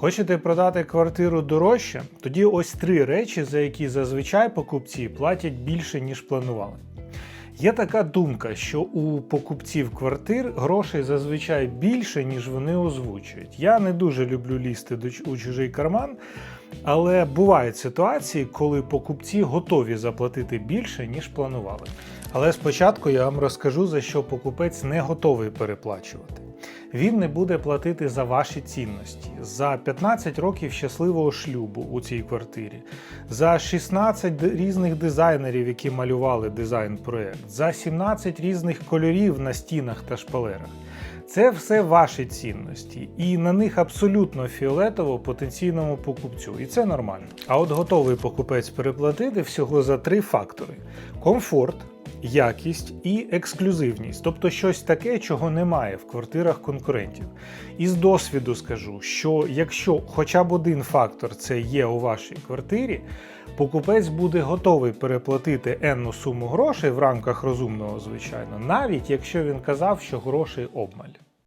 Хочете продати квартиру дорожче? Тоді ось три речі, за які зазвичай покупці платять більше, ніж планували. Є така думка, що у покупців квартир грошей зазвичай більше, ніж вони озвучують. Я не дуже люблю лізти у чужий карман, але бувають ситуації, коли покупці готові заплатити більше, ніж планували. Але спочатку я вам розкажу, за що покупець не готовий переплачувати. Він не буде платити за ваші цінності, за 15 років щасливого шлюбу у цій квартирі, за 16 різних дизайнерів, які малювали дизайн-проект, за 17 різних кольорів на стінах та шпалерах. Це все ваші цінності, і на них абсолютно фіолетово потенційному покупцю, і це нормально. А от готовий покупець переплатити всього за три фактори: комфорт, якість і ексклюзивність, тобто щось таке, чого немає в квартирах конкурентів. І з досвіду скажу, що якщо хоча б один фактор це є у вашій квартирі, покупець буде готовий переплатити енну суму грошей в рамках розумного, звичайно, навіть якщо він казав, що грошей обмаль.